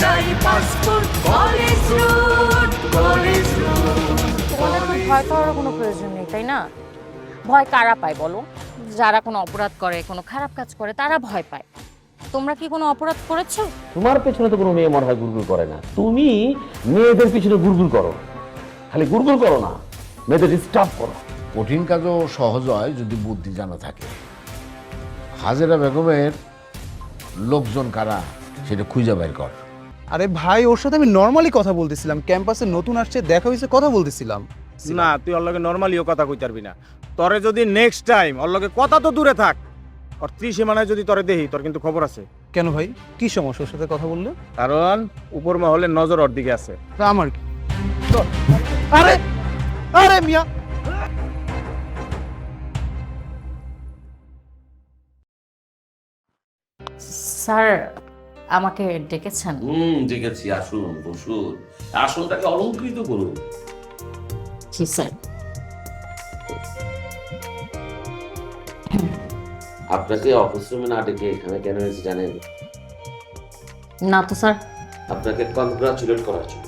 একটাই passport college road college road তোমাদের তো ভয় পাওয়ার কোনো প্রয়োজন নেই তাই না? ভয় কারা পায় বলো? যারা কোনো অপরাধ করে কোনো খারাপ কাজ করে তারা ভয় পায়। তোমরা কি কোনো অপরাধ করেছ? তোমার পেছনে তো কোনো মেয়ে মনে হয় গুড়গুড় করে না। তুমি মেয়েদের পিছনে গুড়গুড় করো। খালি গুড়গুড় করো না। মেয়েদের ডিস্টার্ব করো। কঠিন কাজও সহজ হয় যদি বুদ্ধি জানা থাকে। হাজেরা বেগমের লোকজন কারা সেটা খুঁজে বের কর। আরে ভাই ওর সাথে আমি নর্মালি কথা বলতেছিলাম। ক্যাম্পাসে নতুন আসছে দেখা হয়েছে কথা বলতেছিলাম। না তুই ওর লগে নর্মালিও কথা কই পারবি না। তরে যদি নেক্সট টাইম ওর লগে কথা তো দূরে থাক। ওর ত্রিসীমানায় যদি তরে দেখি তোর কিন্তু খবর আছে। কেন ভাই? কি সমস্যা ওর সাথে কথা বললে? কারণ উপর মহলে নজর ওর দিকে আছে। তা আমার কি? তো- আরে আরে মিয়া! স্যার আমাকে ডেকেছেন। হুম ডেকেছি আসুন বসুন। আসনটাকে অলঙ্কৃত করুন। জি স্যার। আপনাকে অফিস রুমে না ডেকে এখানে কেন হয়েছে জানেন? না তো স্যার। আপনাকে কনগ্রাচুলেট করার জন্য।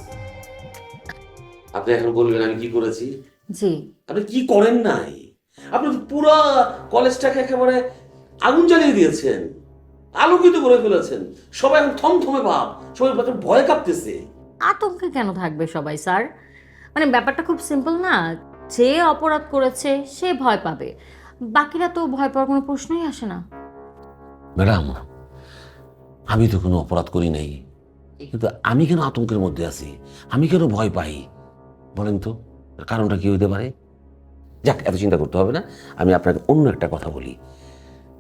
আপনি এখন বলবেন আমি কি করেছি? জি। আপনি কি করেন নাই? আপনি পুরো কলেজটাকে একেবারে আগুন জ্বালিয়ে দিয়েছেন। আলোকিত করে ফেলেছেন। সবাই এখন থমথমে ভাব সবাই ভয় কাঁপতেছে। আতঙ্কে কেন থাকবে সবাই স্যার? মানে ব্যাপারটা খুব সিম্পল না? যে অপরাধ করেছে সে ভয় পাবে। বাকিরা তো ভয় পাওয়ার কোনো প্রশ্নই আসে না। ম্যাডাম আমি তো কোনো অপরাধ করি নাই। কিন্তু আমি কেন আতঙ্কের মধ্যে আছি? আমি কেন ভয় পাই? বলেন তো কারণটা কি হতে পারে? যাক এত চিন্তা করতে হবে না। আমি আপনাকে অন্য একটা কথা বলি।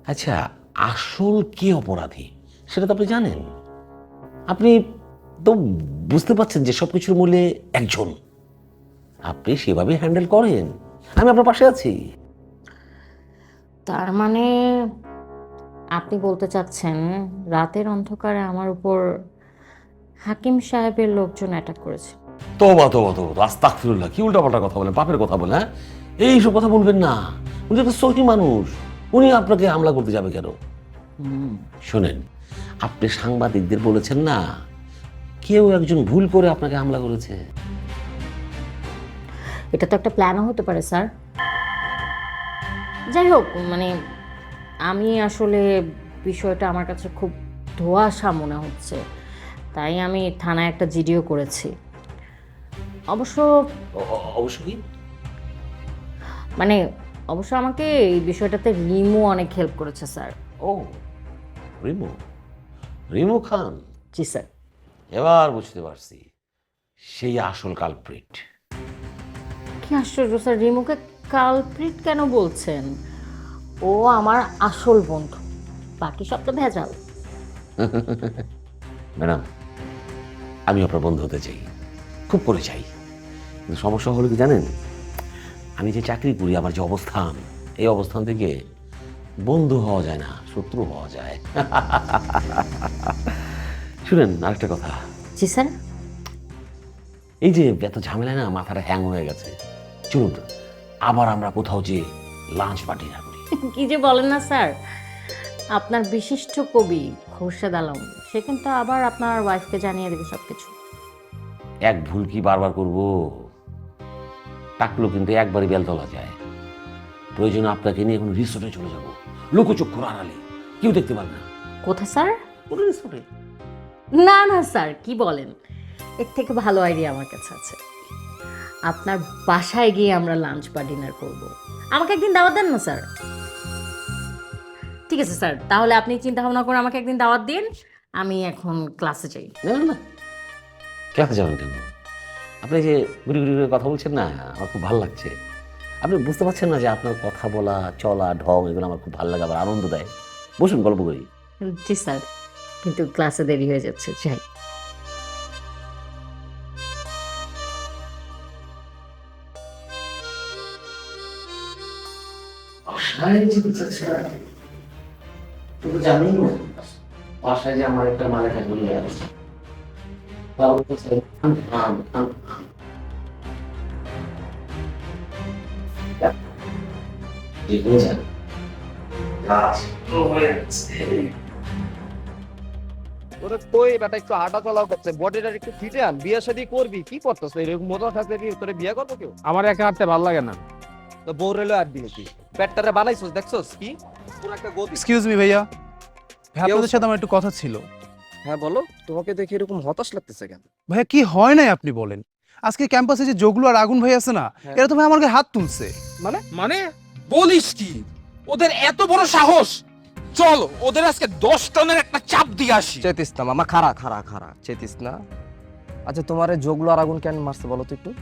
আচ্ছা আসল কে অপরাধী? সেটা তো আপনি জানেন। আপনি তো বুঝতে পারছেন যে সব কিছুর মূলে একজন। আপনি সেভাবে হ্যান্ডেল করেন। আমি আপনার পাশে আছি। তার মানে আপনি বলতে চাচ্ছেন রাতের অন্ধকারে আমার উপর হাকিম সাহেবের লোকজন অ্যাটাক করেছে? তোবা তোবা তোবা তো আস্তাগফিরুল্লাহ কি উল্টাপাল্টা কথা বলেন পাপের কথা বলেন হ্যাঁ? এইসব কথা বলবেন না। উনি একটা সহি মানুষ। উনি আপনাকে হামলা করতে যাবে কেন? শোনেন আপনি সাংবাদিকদের বলেছেন না কেউ একজন ভুল করে আপনাকে হামলা করেছে। এটা তো একটা প্ল্যানও হতে পারে স্যার যাই হোক মানে আমি আসলে বিষয়টা আমার কাছে খুব ধোঁয়াশা মনে হচ্ছে। তাই আমি থানায় একটা জিডিও করেছি। অবশ্য অবশ্য কি? মানে অবশ্য আমাকে এই বিষয়টাতে রিমু অনেক হেল্প করেছে স্যার ও রিমু? রিমু খান? জি স্যার এবার বুঝতে পারছি সেই আসল কালপ্রিট কি আশ্চর্য স্যার রিমুকে কালপ্রিট কেন বলছেন? ও আমার আসল বন্ধু। বাকি সব তো ভেজাল। ম্যাডাম আমি আপনার বন্ধু হতে চাই। খুব করে চাই কিন্তু সমস্যা হলো কি জানেন? আমি যে চাকরি করি আমার যে অবস্থান এই অবস্থান থেকে বন্ধু হওয়া যায় না শত্রু হওয়া যায়। শুনেন আরেকটা কথা। জি স্যার। এই যে এত ঝামেলা না মাথাটা হ্যাং হয়ে গেছে। চলুন আবার আমরা কোথাও যে লাঞ্চ পার্টি না করি। কি যে বলেন না স্যার। আপনার বিশিষ্ট কবি খোরশেদ আলম সে কিন্তু আবার আপনার ওয়াইফকে জানিয়ে দেবে সব কিছু এক ভুল কি বারবার করব? টাকলো কিন্তু একবারই বেলতলা যায়। প্রয়োজনে আপনাকে নিয়ে এখন রিসোর্টে চলে যাব। লোকচক্ষুর আড়ালে কেউ দেখতে পারবে না। কোথায় স্যার? কোনো রিসোর্টে না না স্যার কি বলেন? এর থেকে ভালো আইডিয়া আমার কাছে আছে। আপনার বাসায় গিয়ে আমরা লাঞ্চ বা ডিনার করব। আমাকে একদিন দাওয়াত দেন না স্যার? ঠিক আছে স্যার তাহলে আপনি চিন্তা ভাবনা করে আমাকে একদিন দাওয়াত দিন। আমি এখন ক্লাসে যাই। না না, না। কেন যাবেন কেন? আপনি যে গুরু গুরু ঘুরে কথা বলছেন না আমার খুব ভালো লাগছে। আপনি বুঝতে পারছেন না যে আপনার কথা বলা চলা ঢং এগুলো আমার খুব ভালো লাগে আবার আনন্দ দেয়। বসুন গল্প করি। জি স্যার কিন্তু ক্লাসে দেরি হয়ে যাচ্ছে যাই। বাসায় যে আমার একটা মালেকা ঘুরিয়ে আছে। তোরে কই বেটা একটু হাঁটা চলাও করছে। বডিটা একটু ফিটে আন বিয়ে শাদী করবি কি করতেছ? এরকম মোটা থাকলে কি তোরে বিয়ে করব কেউ? আমার একা হাঁটতে ভালো লাগে না। তো বউ রেলো আর দিলে কি? পেটটারে বানাইছস দেখছস কি? পুরো একটা গদি। এক্সকিউজ মি ভাইয়া। ভাই, আপনাদের সাথে আমার একটু কথা ছিল। হ্যাঁ বলো। তোমাকে দেখে এরকম হতাশ লাগতেছে কেন? ভাইয়া কি হয় নাই আপনি বলেন? আজকে ক্যাম্পাসে যে যোগলু আর আগুন ভাই আছে না হ্যাঁ। এরা তো ভাই আমার গায়ে হাত তুলছে। মানে? মানে? বলিস কি? ওদের এত বড় সাহস। চল ওদের আজকে দশ টনের একটা চাপ দিয়ে আসি। চেতিস না মামা খারা খারা খারা চেতিস না। আচ্ছা তোমার এই যোগলো আর আগুন কেন মারছে বলো তো একটু?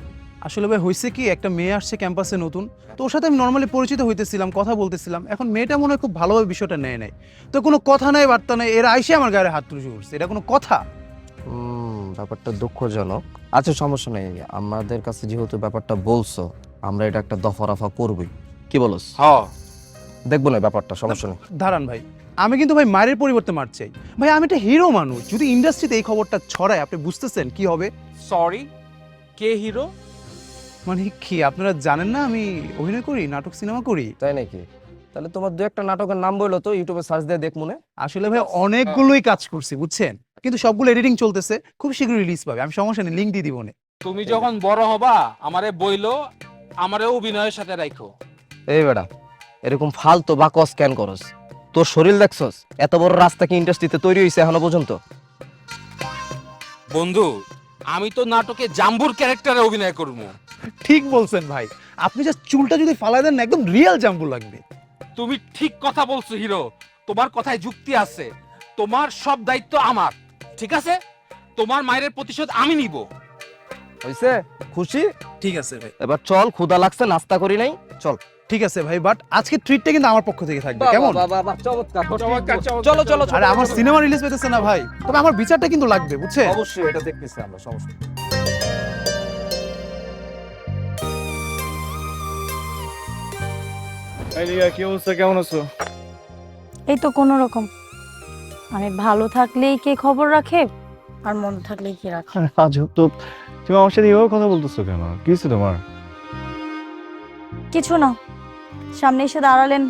আসলে ভাই হয়েছে কি একটা মেয়ে আসছে ক্যাম্পাসে নতুন। তো ওর সাথে আমি নর্মালি পরিচিত হইতেছিলাম কথা বলতেছিলাম। এখন মেয়েটা মনে হয় খুব ভালোভাবে বিষয়টা নেয় নাই। তো কোনো কথা নাই বার্তা নাই এরা আইসে আমার গায়ে হাত তুলে করছে এটা কোনো কথা? হুম ব্যাপারটা দুঃখজনক। আচ্ছা সমস্যা নেই। আমাদের কাছে যেহেতু ব্যাপারটা বলছো আমরা এটা একটা দফা রফা করবই। কি বলস? হ্যাঁ। দেখব না ব্যাপারটা সমস্যা নেই। দাঁড়ান ভাই আমি কিন্তু ভাই মায়ের পরিবর্তে মার চাই। ভাই আমি একটা হিরো মানুষ যদি ইন্ডাস্ট্রিতে এই খবরটা ছড়ায় আপনি বুঝতেছেন কি হবে? সরি কে হিরো? মানে কি আপনারা জানেন না আমি অভিনয় করি নাটক সিনেমা করি? তাই নাকি? তাহলে তোমার দু একটা নাটকের নাম বলল তো ইউটিউবে সার্চ দিয়ে দেখ মনে। আসলে ভাই অনেকগুলোই কাজ করছি বুঝছেন? কিন্তু সবগুলো এডিটিং চলতেছে খুব শীঘ্রই রিলিজ পাবে আমি সমস্যা নেই লিঙ্ক দিয়ে দিব নে। তুমি যখন বড় হবা আমারে বইলো আমারে অভিনয়ের সাথে রাখো এই বেটা এরকম ফালতু বা কস স্ক্যান করস। তোর শরীর দেখছস? এত বড় রাস্তা কি ইন্ডাস্ট্রিতে তৈরি হয়েছে এখনও পর্যন্ত? বন্ধু আমি তো নাটকে জাম্বুর ক্যারেক্টারে অভিনয় করব। ঠিক বলছেন ভাই। আপনি জাস্ট চুলটা যদি ফালাই দেন না একদম রিয়েল জাম্বু লাগবে। তুমি ঠিক কথা বলছো হিরো। তোমার কথায় যুক্তি আছে। তোমার সব দায়িত্ব আমার ঠিক আছে? তোমার মায়ের প্রতিশোধ আমি নিব। হইছে? খুশি? ঠিক আছে ভাই। এবার চল ক্ষুদা লাগছে নাস্তা করি নাই। চল। ঠিক আছে ভাই বাট আজকে ট্রিটটা কিন্তু আমার পক্ষ থেকে থাকবে কেমন? চলো চলো আরে আমার সিনেমা রিলিজ পেতেছে না ভাই তবে আমার বিচারটা কিন্তু লাগবে বুঝছে অবশ্যই এটা দেখতেছি আমরা সমস্যা। কি অবস্থা? কেমন আছো? এই তো কোনো রকম। মানে ভালো থাকলেই কে খবর রাখে আর মন থাকলেই কে রাখে? আজব তো তুমি আমার সাথে এভাবে কথা বলতেছো কেন? কি হচ্ছে তোমার? কিছু না। সামনে এসে দাঁড়ালেন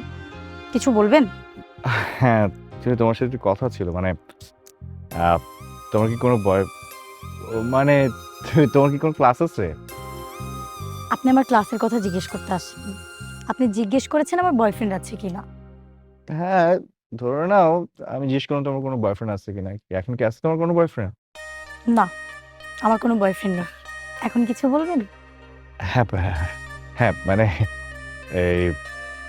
কিছু বলবেন? হ্যাঁ তুমি তোমার সাথে একটু কথা ছিল মানে তোমার কি কোনো বয় মানে তোমার কি কোনো ক্লাস আছে? আপনি আমার ক্লাসের কথা জিজ্ঞেস করতে আসেন। আপনি জিজ্ঞেস করেছেন আমার বয়ফ্রেন্ড আছে কিনা। হ্যাঁ ধরে নাও আমি জিজ্ঞেস করলাম তোমার কোনো বয়ফ্রেন্ড আছে কিনা। এখন কি আছে তোমার কোনো বয়ফ্রেন্ড? না আমার কোনো বয়ফ্রেন্ড নেই। এখন কিছু বলবেন? হ্যাঁ হ্যাঁ, হ্যাঁ মানে এই,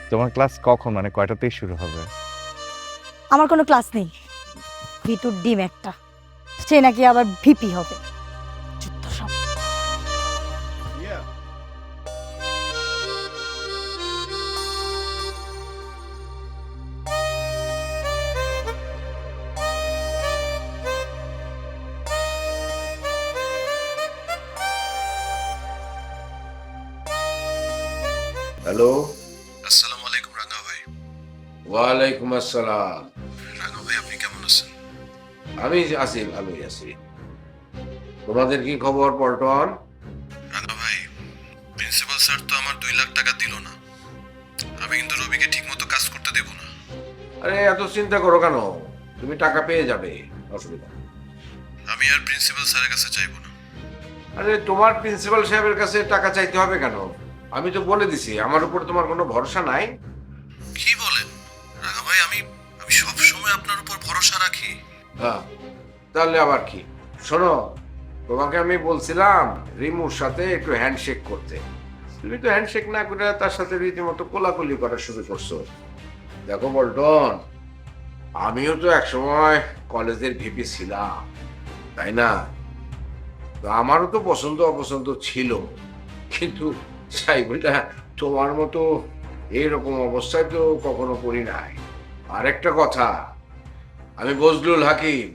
তোমার ক্লাস কখন? মানে কয়টাতেই শুরু হবে? আমার কোনো ক্লাস নেই। ভিতুর ডিম একটা। সে নাকি আবার ভিপি হবে। হ্যালো। আসসালামু আলাইকুম রাঙা ভাই। ওয়ালাইকুম আসসালাম। রাঙা ভাই আপনি কেমন আছেন? আমি আছি ভালোই আছি। তোমাদের কি খবর পল্টন? রাঙা ভাই প্রিন্সিপাল স্যার তো আমার দুই লাখ টাকা দিল না। আমি কিন্তু রবিকে ঠিকমতো কাজ করতে দেব না। আরে এত চিন্তা করো কেন? তুমি টাকা পেয়ে যাবে অসুবিধা নেই। আমি আর প্রিন্সিপাল স্যারের কাছে চাইব না। আরে তোমার প্রিন্সিপাল সাহেবের কাছে টাকা চাইতে হবে কেন? আমি তো বলে দিছি আমার উপর তোমার কোনো ভরসা নাই। কি বলেন? রাঙা ভাই আমি আমি সব সময় আপনার উপর ভরসা রাখি। হ্যাঁ তাহলে আবার কি? শোনো তোমাকে আমি বলছিলাম রিমুর সাথে একটু হ্যান্ডশেক করতে। তুমি তো হ্যান্ডশেক না করে তার সাথে রীতিমতো কোলাকুলি করা শুরু করছ। দেখো বল্টন আমিও তো একসময় কলেজের ভিপি ছিলাম তাই না? তো আমারও তো পছন্দ অপছন্দ ছিল কিন্তু তোমার মতো এইরকম অবস্থায় তো কখনো পড়ি নাই। আরেকটা কথা আমি বজলুল হাকিম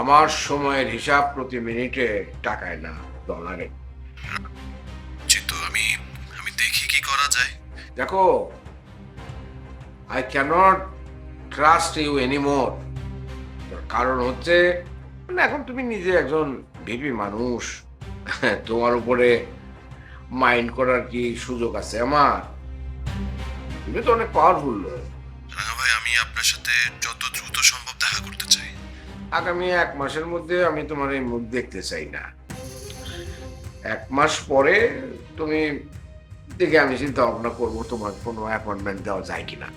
আমার সময়ের হিসাব প্রতি মিনিটে টাকায় না ডলারে। চিত্ত আমি আমি দেখি কি করা যায়। দেখো I can't trust you any anymore কারণ হচ্ছে মানে এখন তুমি নিজে একজন ভিপি মানুষ তোমার উপরে মাইন্ড করার কি সুযোগ আছে আমার? তুমি তো অনেক পাওয়ারফুল রাঙা ভাই আমি আপনার সাথে যত দ্রুত সম্ভব দেখা করতে চাই। আগামী এক মাসের মধ্যে আমি তোমার এই মুখ দেখতে চাই না। এক মাস পরে তুমি দেখে আমি চিন্তা ভাবনা করব তোমার কোনো অ্যাপয়েন্টমেন্ট দেওয়া যায় কিনা।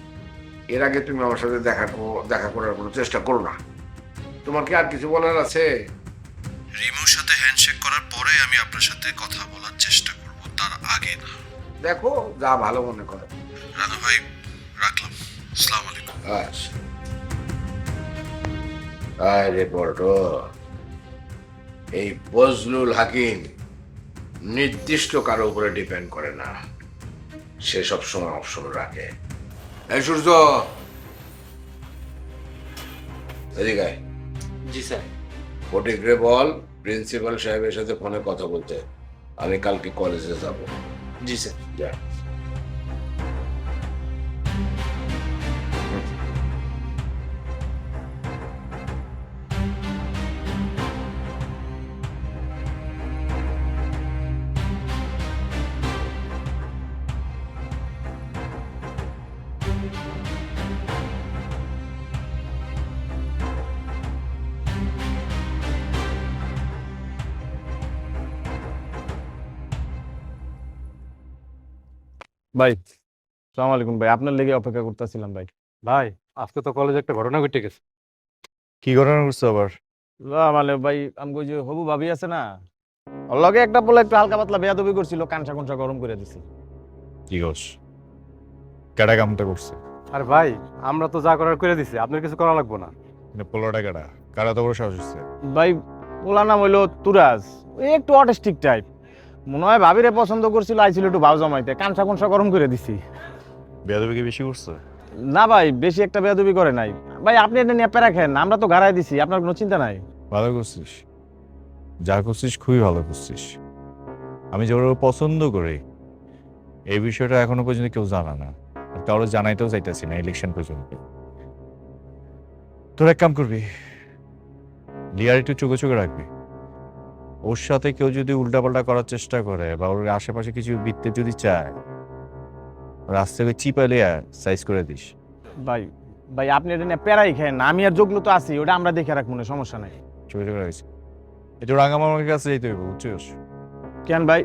এর আগে তুমি আমার সাথে দেখা দেখা করার কোনো চেষ্টা করো না। তোমার কি আর কিছু বলার আছে? রিমুর সাথে হ্যান্ডশেক করার পরে আমি আপনার সাথে কথা বলার চেষ্টা তার আগে না। দেখো যা ভালো মনে করো। ভাই রাখলাম। আসসালামু আলাইকুম। আচ্ছা আরে বড়। এই বজলুল হাকিম নির্দিষ্ট কারও উপরে ডিপেন্ড করে না। সে সব সময় অপশন রাখে। এই সূর্য! এদিকে জি স্যার। ফটিক রে বল প্রিন্সিপাল সাহেবের সাথে ফোনে কথা বলতে। আমি কালকে কলেজে যাব। জি স্যার। যা। ভাই সালাম আলাইকুম ভাই। আপনার লেগে অপেক্ষা করতেছিলাম ভাই। ভাই আজকে তো কলেজে একটা ঘটনা ঘটে গেছে। কি ঘটনা করছ আবার? মানে ভাই আমি কই যে হবু ভাবি আছে না ওর লগে একটা বলে একটু হালকা পাতলা বেয়াদবি করছিল কানসা কুনসা গরম করে দিছি। কি গোস কেডা কামটা করছে? আর ভাই আমরা তো যা করার করে দিছি আপনার কিছু করা লাগবে না। পোলোটা কেডা? কারা তো বড় সাহস হচ্ছে ভাই ওলা নাম হইল তুরাজ। ওই একটু অটিস্টিক টাইপ মনে হয় ভাবিরে পছন্দ করছিল আইছিল একটু ভাও জমাইতে। কানসা কুনসা গরম করে দিছি। বেয়াদবি কি বেশি করছে? না ভাই বেশি একটা বেয়াদবি করে নাই। ভাই আপনি এটা নিয়ে প্যারা খেন আমরা তো গাড়াই দিছি আপনার কোনো চিন্তা নাই। ভালো করছিস। যা করছিস খুবই ভালো করছিস। আমি যেভাবে পছন্দ করি এই বিষয়টা এখনও পর্যন্ত কেউ জানা না। আর কারও জানাইতেও চাইতেছি না ইলেকশন পর্যন্ত। তোর এক কাম করবি লিয়ার একটু চোখে চোখে রাখবি। ওর সাথে কেউ যদি উল্টাপাল্টা করার চেষ্টা করে বা ওর আশেপাশে কিছু বিত্তে যদি চায় রাস্তা থেকে চিপালে সাইজ করে দিস। ভাই ভাই আপনি এটা নিয়ে প্যারাই খেন আমি আর যোগলো তো আছি ওটা আমরা দেখে রাখব না সমস্যা নাই। চোখে চোখে রাখিস একটু রাঙামামার কাছে যেতে হইব বুঝছিস? কেন ভাই?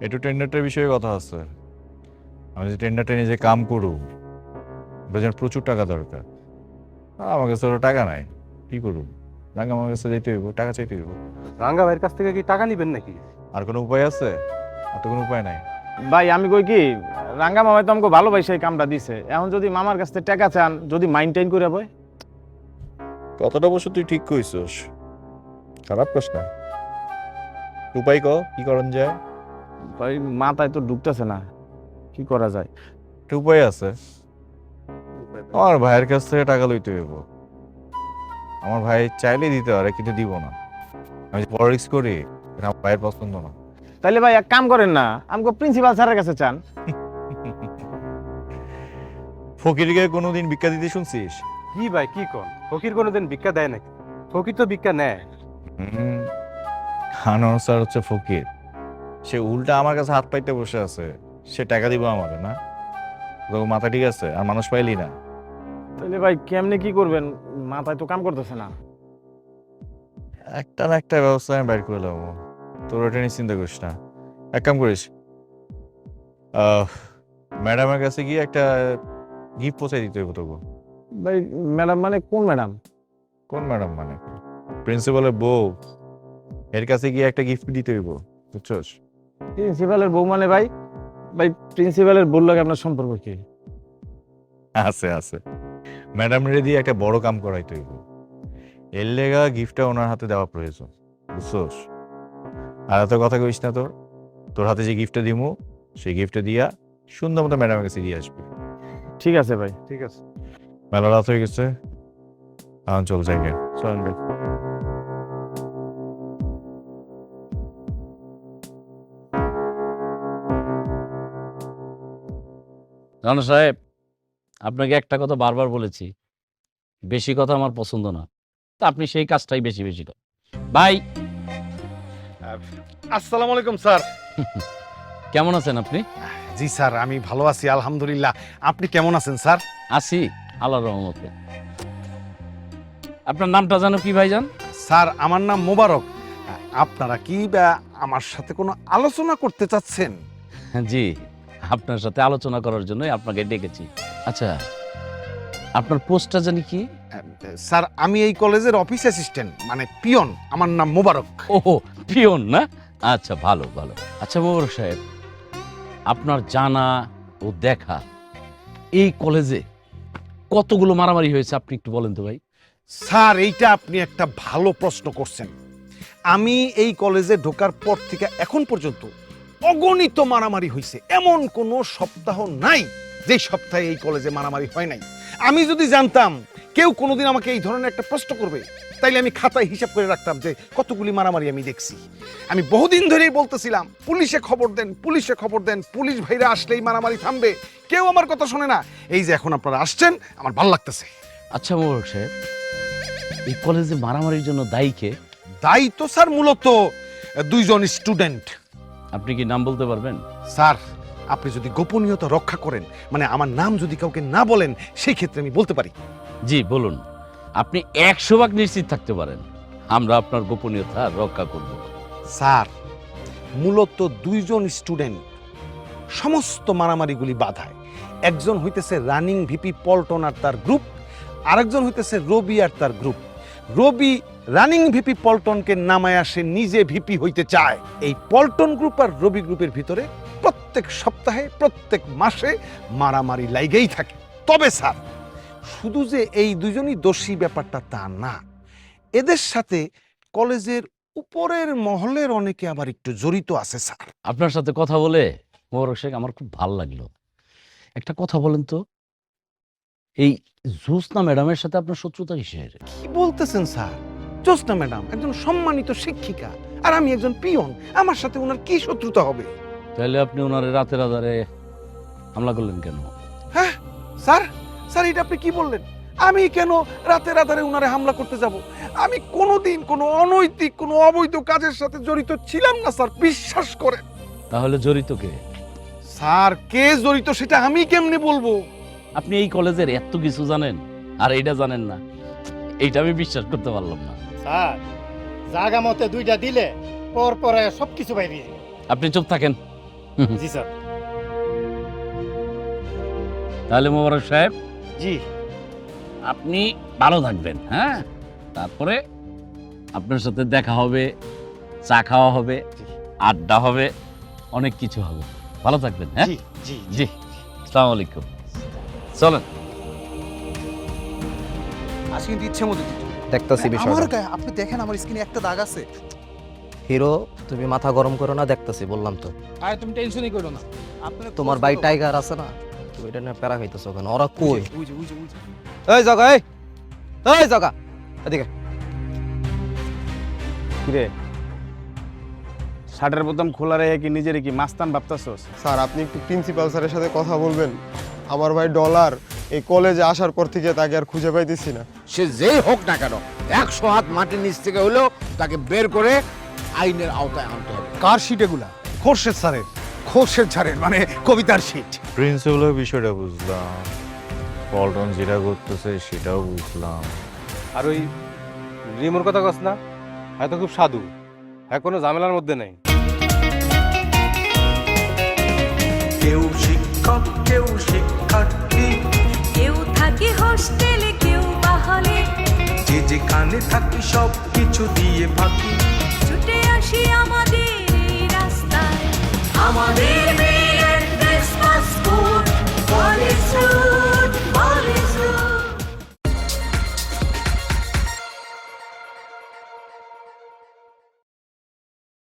একটু টেন্ডারটার বিষয়ে কথা আছে। আমি যে টেন্ডারটা নিয়ে যে কাম করু জন্য প্রচুর টাকা দরকার। আমার কাছে টাকা নাই কি করব রাঙ্গা আমার কাছে যেতে হইব টাকা চাইতে হইব। রাঙ্গা ভাইয়ের কাছ থেকে কি টাকা নিবেন নাকি? আর কোনো উপায় আছে? আর তো কোনো উপায় নাই। ভাই আমি কই কি রাঙ্গা মামাই তো আমাকে ভালোবাসে এই কামটা দিছে। এখন যদি মামার কাছ থেকে টাকা চান যদি মাইন্টেন করে বই কতটা বছর তুই ঠিক কইছস। খারাপ কস না। উপায় ক কি করণ যায়? ভাই মাথায় তো ঢুকতেছে না। কি করা যায়? একটা উপায় আছে। আমার ভাইয়ের কাছ থেকে টাকা লইতে হইব। আমার ভাই চাইলে দিতে পারে কিন্তু দিব না। আমি পলিটিক্স করি এটা আমার ভাইয়ের পছন্দ না। তাইলে ভাই এক কাম করেন না আমাকে প্রিন্সিপাল স্যারের কাছে চান। ফকিরকে কোনোদিন ভিক্ষা দিতে শুনছিস? কি ভাই কি কোন? ফকির কোনোদিন ভিক্ষা দেয় নাকি? ফকির তো ভিক্ষা নেয়। খানোর স্যার হচ্ছে ফকির। সে উল্টা আমার কাছে হাত পাইতে বসে আছে। সে টাকা দিব আমাকে না? তোর মাথা ঠিক আছে আর মানুষ পাইলি না। তাইলে ভাই কেমনে কি করবেন? মাথায় তো কাম করতেছে না। একটা না একটা ব্যবস্থা আমি বাইর করে দেবো তোর ওটা নিয়ে চিন্তা করিস না। এক কাম করিস ম্যাডামের কাছে গিয়ে একটা গিফট পৌঁছাই দিতে হবে তোকে। ভাই ম্যাডাম মানে কোন ম্যাডাম? কোন ম্যাডাম মানে? প্রিন্সিপালের বউ। এর কাছে গিয়ে একটা গিফট দিতে হইব বুঝছস? প্রিন্সিপালের বউ মানে ভাই? ভাই প্রিন্সিপালের বলল আপনার সম্পর্ক কি? আছে আছে। ম্যাডাম রে দিয়ে একটা বড় কাম করাই হইব। এর লেগা গিফটটা ওনার হাতে দেওয়া প্রয়োজন বুঝছস? আর এত কথা কইস না তোর। তোর হাতে যে গিফটটা দিমু সেই গিফটটা দিয়া সুন্দর মতো ম্যাডামের কাছে দিয়ে আসবে। ঠিক আছে ভাই। ঠিক আছে। মেলা রাত হয়ে গেছে। এখন চল যাই। চলেন ভাই। রানা সাহেব আপনাকে একটা কথা বারবার বলেছি বেশি কথা আমার পছন্দ না। তা আপনি সেই কাজটাই বেশি বেশি করেন। ভাই! আসসালামু আলাইকুম স্যার। কেমন আছেন আপনি? জি স্যার আমি ভালো আছি আলহামদুলিল্লাহ। আপনি কেমন আছেন স্যার? আছি আল্লাহর রহমতে। আপনার নামটা জানো কি ভাইজান? স্যার আমার নাম মোবারক। আপনারা কি বা আমার সাথে কোনো আলোচনা করতে চাচ্ছেন? জি আপনার সাথে আলোচনা করার জন্যই আপনাকে ডেকেছি। আচ্ছা আপনার পোস্টটা জানি কি? স্যার আমি এই কলেজের অফিস অ্যাসিস্ট্যান্ট মানে পিয়ন আমার নাম মোবারক। ও পিয়ন না? আচ্ছা ভালো ভালো। আচ্ছা মোবারক সাহেব আপনার জানা ও দেখা এই কলেজে কতগুলো মারামারি হয়েছে আপনি একটু বলেন তো ভাই। স্যার এইটা আপনি একটা ভালো প্রশ্ন করছেন। আমি এই কলেজে ঢোকার পর থেকে এখন পর্যন্ত অগণিত মারামারি হয়েছে এমন কোনো সপ্তাহ নাই। যে সপ্তাহে এই কলেজে মারামারি হয় নাই। আমি যদি জানতাম কেউ কোনোদিন আমাকে এই ধরনের একটা প্রশ্ন করবে তাইলে আমি খাতায় হিসাব করে রাখতাম যে কতগুলি মারামারি আমি দেখছি। আমি বহুদিন ধরেই বলতেছিলাম পুলিশে খবর দেন পুলিশে খবর দেন পুলিশ ভাইরা আসলেই মারামারি থামবে। কেউ আমার কথা শোনে না। এই যে এখন আপনারা আসছেন আমার ভালো লাগতেছে। আচ্ছা মোবারক সাহেব এই কলেজে মারামারির জন্য দায়ী কে? দায়ী তো স্যার মূলত দুইজন স্টুডেন্ট। আপনি কি নাম বলতে পারবেন? স্যার আপনি যদি গোপনীয়তা রক্ষা করেন মানে আমার নাম যদি কাউকে না বলেন সেই ক্ষেত্রে আমি বলতে পারি। জি বলুন। আপনি একশো ভাগ নিশ্চিত থাকতে পারেন। আমরা আপনার গোপনীয়তা রক্ষা করব। স্যার মূলত দুইজন স্টুডেন্ট সমস্ত মারামারিগুলি বাধায়। একজন হইতেছে রানিং ভিপি পল্টন আর তার গ্রুপ আরেকজন হইতেছে রবি আর তার গ্রুপ। রবি রানিং ভিপি পল্টনকে নামায় আসে নিজে ভিপি হইতে চায়। এই পল্টন গ্রুপ আর রবি গ্রুপের ভিতরে প্রত্যেক সপ্তাহে প্রত্যেক মাসে মারামারি লাইগেই থাকে। তবে স্যার শুধু যে এই দুজনই দোষী ব্যাপারটা তা না এদের সাথে কলেজের উপরের মহলের অনেকে আবার একটু জড়িত আছে স্যার। আপনার সাথে কথা বলে মোবারক শেখ আমার খুব ভালো লাগল। একটা কথা বলেন তো এই জোসনা ম্যাডামের সাথে আপনার শত্রুতা কিসের? কি বলতেছেন স্যার? জোসনা ম্যাডাম একজন সম্মানিত শিক্ষিকা আর আমি একজন পিয়ন আমার সাথে ওনার কি শত্রুতা হবে? তাহলে আপনি ওনারে রাতের আধারে হামলা করলেন কেন? হ্যাঁ স্যার স্যার এটা আপনি কি বললেন? আমি কেন রাতের রাতারে উনারে হামলা করতে যাব? আমি কোনোদিন কোনো অনৈতিক কোনো অবৈধ কাজের সাথে জড়িত ছিলাম না স্যার বিশ্বাস করে তাহলে জড়িত কে? স্যার কে জড়িত সেটা আমি কেমনে বলব? আপনি এই কলেজের এত কিছু জানেন আর এইটা জানেন না এইটা আমি বিশ্বাস করতে পারলাম না। স্যার জাগা মতে দুইটা দিলে পর পরে সব কিছু বাইরে আপনি চুপ থাকেন। জি স্যার। তাহলে মোবারক সাহেব জি। আপনি ভালো থাকবেন হ্যাঁ? তারপরে আপনার সাথে দেখা হবে চা খাওয়া হবে আড্ডা হবে অনেক কিছু হবে। ভালো থাকবেন হ্যাঁ? জি জি জি। আসসালামু আলাইকুম। চলেন। আজকে কিন্তু ইচ্ছে মতো। দেখতাছি আমার বিষয়টা। গায়ে আপনি দেখেন আমার স্কিনে একটা দাগ আছে। হিরো তুমি মাথা গরম করো না দেখতাছি বললাম তো। আয় তুমি টেনশনই করো না। আপনার তোমার বাই টাইগার আছে না তুমি এটা নিয়ে প্যারা খাইতেছো কেন ওরা কই? এই জগা এই! এই জগা! এদিকে। কিরে? শার্টের বোতাম খোলা রেখে কি নিজের কি মাস্তান ভাবতাছস? স্যার আপনি একটু প্রিন্সিপাল স্যারের সাথে কথা বলবেন। আমার ভাই ডলার এই কলেজে আসার পর থেকে তাকে আর খুঁজে পাইতেছি না। সে যেই হোক না কেন একশো হাত মাটির নিচ থেকে হলেও তাকে বের করে আইনের আওতায় আনতে হবে। কার শিট এগুলা? খোরশেদ স্যারের। খোরশেদ স্যারের মানে কবিতার শিট প্রিন্সিপালের বিষয়টা বুঝলাম। পল্টন যেটা করতেছে সেটাও বুঝলাম। আর ওই রিমোর কথা কস না হয়তো খুব সাধু। হ্যাঁ কোনো ঝামেলার মধ্যে নেই। কেউ শিক্ষক কেউ শিক্ষার্থী। কেউ থাকে হোস্টেলে কেউ বাহলে। যে যেখানে থাকি সব কিছু দিয়ে ফাঁকি। হাসি আমাদের রাস্তায়। আমাদের মেয়ের পাসপোর্ট কলেজ রুট